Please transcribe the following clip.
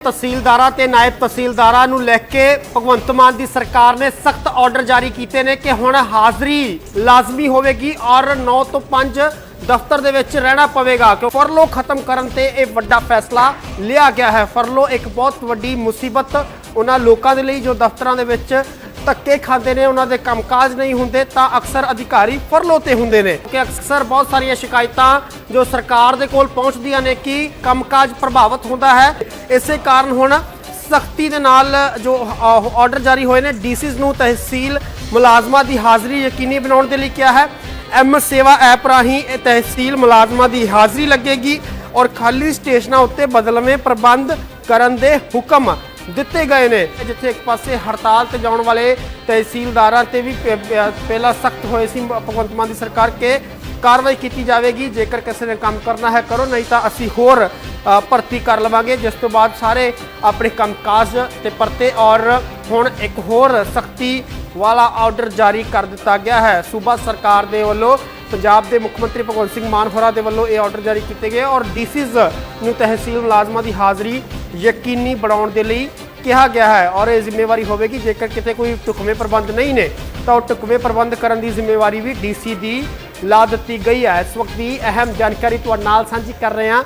ਤਹਿਸੀਲਦਾਰਾਂ ਤੇ ਨਾਇਬ ਤਹਿਸੀਲਦਾਰਾਂ ਨੂੰ ਲੈ ਕੇ ਭਗਵੰਤ ਮਾਨ ਦੀ ਸਰਕਾਰ ਨੇ ਸਖਤ ਆਰਡਰ ਜਾਰੀ ਕੀਤੇ ਨੇ ਕਿ ਹੁਣ ਹਾਜ਼ਰੀ ਲਾਜ਼ਮੀ ਹੋਵੇਗੀ ਔਰ 9 ਤੋਂ 5 ਦਫ਼ਤਰ ਦੇ ਵਿੱਚ ਰਹਿਣਾ ਪਵੇਗਾ ਕਿ ਫਰਲੋ ਖਤਮ ਕਰਨ ਤੇ ਇਹ ਵੱਡਾ ਫੈਸਲਾ ਲਿਆ ਗਿਆ ਹੈ। ਫਰਲੋ ਇੱਕ ਬਹੁਤ ਵੱਡੀ ਮੁਸੀਬਤ ਉਹਨਾਂ ਲੋਕਾਂ ਦੇ ਲਈ ਜੋ ਦਫ਼ਤਰਾਂ ਦੇ ਵਿੱਚ ਧੱਕੇ ਖਾਂਦੇ ਨੇ, ਉਹਨਾਂ ਦੇ ਕੰਮਕਾਜ ਨਹੀਂ ਹੁੰਦੇ, ਤਾਂ ਅਕਸਰ ਅਧਿਕਾਰੀ ਫਰਲੋ ਤੇ ਹੁੰਦੇ ਨੇ। ਕਿ ਅਕਸਰ ਬਹੁਤ ਸਾਰੀਆਂ ਸ਼ਿਕਾਇਤਾਂ ਜੋ ਸਰਕਾਰ ਦੇ ਕੋਲ ਪਹੁੰਚਦੀਆਂ ਨੇ ਕਿ ਕੰਮਕਾਜ ਪ੍ਰਭਾਵਿਤ ਹੁੰਦਾ ਹੈ। ਇਸੇ ਕਾਰਨ ਹੁਣ ਸਖਤੀ ਦੇ ਨਾਲ ਜੋ ਆਰਡਰ ਜਾਰੀ ਹੋਏ ਨੇ ਡੀਸੀਜ਼ ਨੂੰ ਤਹਿਸੀਲ ਮੁਲਾਜ਼ਮਾਂ ਦੀ ਹਾਜ਼ਰੀ ਯਕੀਨੀ ਬਣਾਉਣ ਦੇ ਲਈ ਕਿਹਾ ਹੈ। ਐਮ ਸੇਵਾ ਐਪ ਰਾਹੀਂ ਇਹ ਤਹਿਸੀਲ ਮੁਲਾਜ਼ਮਾਂ ਦੀ ਹਾਜ਼ਰੀ ਲੱਗੇਗੀ ਔਰ ਖਾਲੀ ਸਟੇਸ਼ਨਾਂ ਉੱਤੇ ਬਦਲਵੇਂ ਪ੍ਰਬੰਧ ਕਰਨ ਦੇ ਹੁਕਮ ਦਿੱਤੇ ਗਏ ਨੇ। ਜਿੱਥੇ ਇੱਕ ਪਾਸੇ ਹੜਤਾਲ ਤੇ ਜਾਣ ਵਾਲੇ ਤਹਿਸੀਲਦਾਰਾਂ ਤੇ ਵੀ ਪ- ਪਹਿਲਾਂ ਸਖਤ ਹੋਏ ਸੀ ਭਗਵੰਤ ਮਾਨ ਦੀ ਸਰਕਾਰ ਕੇ ਕਾਰਵਾਈ ਕੀਤੀ ਜਾਵੇਗੀ। ਜੇਕਰ ਕਿਸੇ ਨੇ ਕੰਮ ਕਰਨਾ ਹੈ ਕਰੋ, ਨਹੀਂ ਤਾਂ ਅਸੀਂ ਹੋਰ ਭਰਤੀ ਕਰ ਲਵਾਂਗੇ। ਜਿਸ ਤੋਂ ਬਾਅਦ ਸਾਰੇ ਆਪਣੇ ਕੰਮਕਾਜ ਤੇ ਪਰਤੇ ਔਰ ਹੁਣ ਇੱਕ ਹੋਰ ਸਖਤੀ ਵਾਲਾ ਆਰਡਰ ਜਾਰੀ ਕਰ ਦਿੱਤਾ ਗਿਆ ਹੈ। ਸੂਬਾ ਸਰਕਾਰ ਦੇ ਵੱਲੋਂ ਪੰਜਾਬ ਦੇ ਮੁੱਖ ਮੰਤਰੀ ਭਗਵੰਤ ਸਿੰਘ ਮਾਨ ਹੋਰਾਂ ਦੇ ਵੱਲੋਂ ਇਹ ਆਰਡਰ ਜਾਰੀ ਕੀਤੇ ਗਏ ਔਰ ਡੀਸੀਜ਼ ਨੂੰ ਤਹਿਸੀਲ ਮੁਲਾਜ਼ਮਾਂ ਦੀ ਹਾਜ਼ਰੀ ਯਕੀਨੀ ਬਣਾਉਣ ਦੇ ਲਈ ਕਿਹਾ ਗਿਆ ਹੈ ਔਰ ਇਹ ਜ਼ਿੰਮੇਵਾਰੀ ਹੋਵੇਗੀ, ਜੇਕਰ ਕਿਤੇ ਕੋਈ ਢੁਕਵੇਂ ਪ੍ਰਬੰਧ ਨਹੀਂ ਨੇ, ਤਾਂ ਉਹ ਢੁਕਵੇਂ ਪ੍ਰਬੰਧ ਕਰਨ ਦੀ ਜ਼ਿੰਮੇਵਾਰੀ ਵੀ ਡੀਸੀ ਦੀ ਲਾ ਦਿੱਤੀ ਗਈ ਹੈ। ਇਸ ਵਕਤ ਦੀ ਅਹਿਮ ਜਾਣਕਾਰੀ ਤੁਹਾਡੇ ਨਾਲ ਸਾਂਝੀ ਕਰ ਰਹੇ ਹਾਂ।